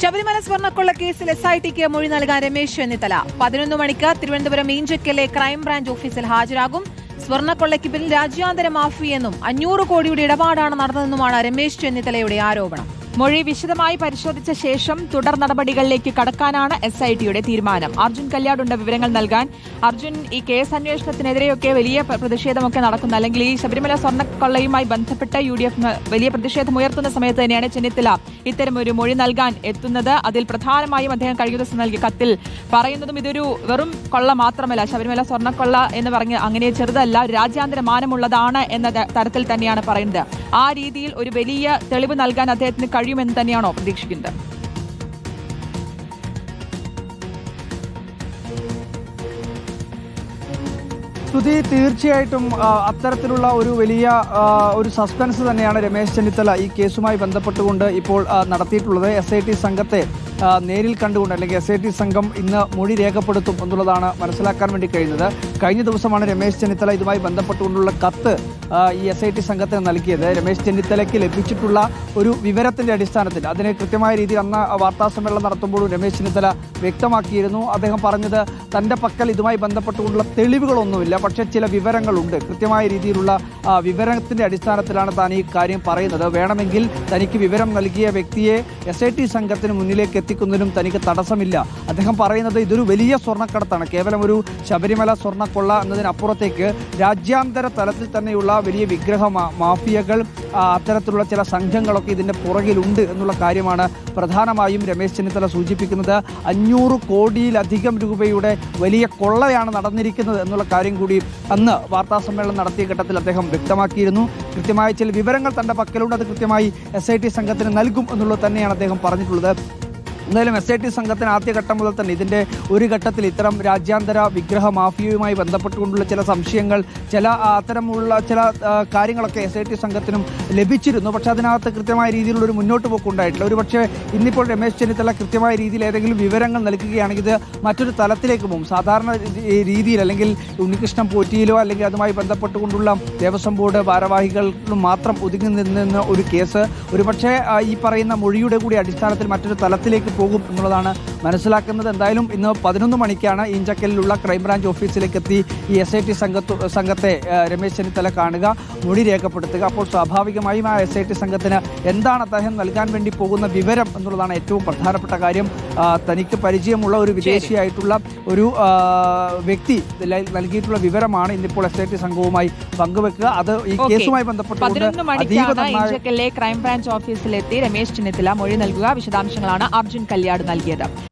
ശബരിമല സ്വർണക്കൊള്ള കേസിൽ S I tick മൊഴി നൽകാൻ രമേശ് ചെന്നിത്തല. പതിനൊന്ന് മണിക്ക് തിരുവനന്തപുരം ഈഞ്ചക്കലെ ക്രൈംബ്രാഞ്ച് ഓഫീസിൽ ഹാജരാകും. സ്വർണക്കൊള്ളയ്ക്ക് പിന്നിൽ രാജ്യാന്തര മാഫിയെന്നും അഞ്ഞൂറ് കോടിയുടെ ഇടപാടാണ് നടന്നതെന്നുമാണ് രമേശ് ചെന്നിത്തലയുടെ ആരോപണം. മൊഴി വിശദമായി പരിശോധിച്ച ശേഷം തുടർ നടപടികളിലേക്ക് കടക്കാനാണ് എസ് ഐ ടിയുടെ തീരുമാനം. അർജുൻ കല്യാടുണ്ട് വിവരങ്ങൾ നൽകാൻ. അർജുൻ ഈ കേസ് അന്വേഷണത്തിനെതിരെയൊക്കെ വലിയ പ്രതിഷേധമൊക്കെ നടക്കുന്ന. അല്ലെങ്കിൽ ഈ ശബരിമല സ്വർണക്കൊള്ളയുമായി ബന്ധപ്പെട്ട യു ഡി എഫ് വലിയ പ്രതിഷേധം ഉയർത്തുന്ന സമയത്ത് തന്നെയാണ് ചെന്നിത്തല ഇത്തരം ഒരു മൊഴി നൽകാൻ എത്തുന്നത്. അതിൽ പ്രധാനമായും അദ്ദേഹം കഴിഞ്ഞ ദിവസം നൽകിയ കത്തിൽ പറയുന്നതും ഇതൊരു വെറും കൊള്ള മാത്രമല്ല. ശബരിമല സ്വർണക്കൊള്ള എന്ന് പറഞ്ഞ് അങ്ങനെ ചെറുതല്ല രാജ്യാന്തര മാനമുള്ളതാണ് എന്ന തരത്തിൽ തന്നെയാണ് പറയുന്നത്. ആ രീതിയിൽ ഒരു വലിയ തെളിവ് നൽകാൻ അദ്ദേഹത്തിന് കഴിയുമെന്ന് തന്നെയാണോ പ്രതീക്ഷിക്കുന്നത്? സ്തുതി തീർച്ചയായിട്ടും അത്തരത്തിലുള്ള ഒരു വലിയ ഒരു സസ്പെൻസ് തന്നെയാണ് രമേശ് ചെന്നിത്തല ഈ കേസുമായി ബന്ധപ്പെട്ടുകൊണ്ട് ഇപ്പോൾ നടത്തിയിട്ടുള്ളത്. എസ് ഐ ടി സംഘത്തെ നേരിൽ കണ്ടുകൊണ്ട് അല്ലെങ്കിൽ എസ് ഐ ടി സംഘം ഇന്ന് മൊഴി രേഖപ്പെടുത്തും എന്നുള്ളതാണ് മനസ്സിലാക്കാൻ വേണ്ടി കഴിഞ്ഞത്. കഴിഞ്ഞ ദിവസമാണ് രമേശ് ചെന്നിത്തല ഇതുമായി ബന്ധപ്പെട്ടുകൊണ്ടുള്ള കത്ത് ഈ എസ് ഐ ടി സംഘത്തിന് നൽകിയത്. രമേശ് ചെന്നിത്തലയ്ക്ക് ലഭിച്ചിട്ടുള്ള ഒരു വിവരത്തിന്റെ അടിസ്ഥാനത്തിൽ. അതിന് കൃത്യമായ രീതിയിൽ അന്ന് വാർത്താസമ്മേളനം നടത്തുമ്പോഴും രമേശ് ചെന്നിത്തല വ്യക്തമാക്കിയിരുന്നു. അദ്ദേഹം പറഞ്ഞത് തന്റെ പക്കൽ ഇതുമായി ബന്ധപ്പെട്ടുകൊണ്ടുള്ള തെളിവുകളൊന്നുമില്ല. പക്ഷേ ചില വിവരങ്ങളുണ്ട്. കൃത്യമായ രീതിയിലുള്ള വിവരത്തിന്റെ അടിസ്ഥാനത്തിലാണ് താൻ ഈ കാര്യം പറയുന്നത്. വേണമെങ്കിൽ തനിക്ക് വിവരം നൽകിയ വ്യക്തിയെ എസ് ഐ ടി സംഘത്തിന് മുന്നിലേക്ക് എത്തിക്കുന്നതിനും തനിക്ക് തടസ്സമില്ല. അദ്ദേഹം പറയുന്നത് ഇതൊരു വലിയ സ്വർണക്കടത്താണ്. കേവലം ഒരു ശബരിമല സ്വർണക്കൊള്ള എന്നതിനപ്പുറത്തേക്ക് രാജ്യാന്തര തലത്തിൽ തന്നെയുള്ള വലിയ വിഗ്രഹ മാഫിയകൾ അത്തരത്തിലുള്ള ചില സംഘങ്ങളൊക്കെ ഇതിന്റെ പുറകിലുണ്ട് എന്നുള്ള കാര്യമാണ് പ്രധാനമായും രമേശ് ചെന്നിത്തല സൂചിപ്പിക്കുന്നത്. അഞ്ഞൂറ് കോടിയിലധികം രൂപയുടെ വലിയ കൊള്ളയാണ് നടന്നിരിക്കുന്നത് എന്നുള്ള കാര്യം കൂടി അന്ന് വാർത്താ സമ്മേളനം നടത്തിയ ഘട്ടത്തിൽ അദ്ദേഹം വ്യക്തമാക്കിയിരുന്നു. കൃത്യമായ ചില വിവരങ്ങൾ തന്റെ പക്കലുണ്ട്. അത് കൃത്യമായി എസ് സംഘത്തിന് നൽകും എന്നുള്ളത് തന്നെയാണ് അദ്ദേഹം പറഞ്ഞിട്ടുള്ളത്. എന്തായാലും എസ് ഐ ടി സംഘത്തിന് ആദ്യഘട്ടം മുതൽ തന്നെ ഇതിന്റെ ഒരു ഘട്ടത്തിൽ ഇത്തരം രാജ്യാന്തര വിഗ്രഹ മാഫിയയുമായി ബന്ധപ്പെട്ടുകൊണ്ടുള്ള ചില സംശയങ്ങൾ ചില അത്തരമുള്ള ചില കാര്യങ്ങളൊക്കെ എസ് ഐ ടി സംഘത്തിനും ലഭിച്ചിരുന്നു. പക്ഷേ അതിനകത്ത് കൃത്യമായ രീതിയിലുള്ള ഒരു മുന്നോട്ട് പോക്ക് ഉണ്ടായിട്ടില്ല ഒരു പക്ഷേ ഇന്നിപ്പോൾ രമേശ് ചെന്നിത്തല കൃത്യമായ രീതിയിൽ ഏതെങ്കിലും വിവരങ്ങൾ നൽകുകയാണെങ്കിൽ ഇത് മറ്റൊരു തലത്തിലേക്ക് പോകും. സാധാരണ രീതിയിൽ അല്ലെങ്കിൽ ഉണ്ണികൃഷ്ണൻ പോറ്റിയിലോ അല്ലെങ്കിൽ അതുമായി ബന്ധപ്പെട്ടുകൊണ്ടുള്ള ദേവസ്വം ബോർഡ് ഭാരവാഹികളും മാത്രം ഒതുങ്ങി നിന്ന ഒരു കേസ്. ഒരുപക്ഷെ ഈ പറയുന്ന മൊഴിയുടെ കൂടി അടിസ്ഥാനത്തിൽ മറ്റൊരു തലത്തിലേക്ക് പോകും എന്നുള്ളതാണ് മനസ്സിലാക്കുന്നത്. എന്തായാലും ഇന്ന് പതിനൊന്ന് മണിക്കാണ് ഈഞ്ചക്കലിലുള്ള ക്രൈംബ്രാഞ്ച് ഓഫീസിലേക്ക് എത്തി ഈ എസ് ഐ ടി സംഘത്തു സംഘത്തെ രമേശ് ചെന്നിത്തല കാണുക മൊഴി രേഖപ്പെടുത്തുക. അപ്പോൾ സ്വാഭാവികമായും ആ എസ് ഐ ടി സംഘത്തിന് എന്താണ് അദ്ദേഹം നൽകാൻ വേണ്ടി പോകുന്ന വിവരം എന്നുള്ളതാണ് ഏറ്റവും പ്രധാനപ്പെട്ട കാര്യം. തനിക്ക് പരിചയമുള്ള ഒരു വിദേശിയായിട്ടുള്ള ഒരു വ്യക്തി നൽകിയിട്ടുള്ള വിവരമാണ് ഇന്നിപ്പോൾ എസ് ഐ ടി സംഘവുമായി പങ്കുവെക്കുക. അത് ഈ കേസുമായി ബന്ധപ്പെട്ടുകൊണ്ട് ക്രൈംബ്രാഞ്ച് ഓഫീസിലെത്തി രമേശ് ചെന്നിത്തല മൊഴി നൽകുക. വിശദാംശങ്ങളാണ് അർജുൻ കല്യാട് നൽകിയത്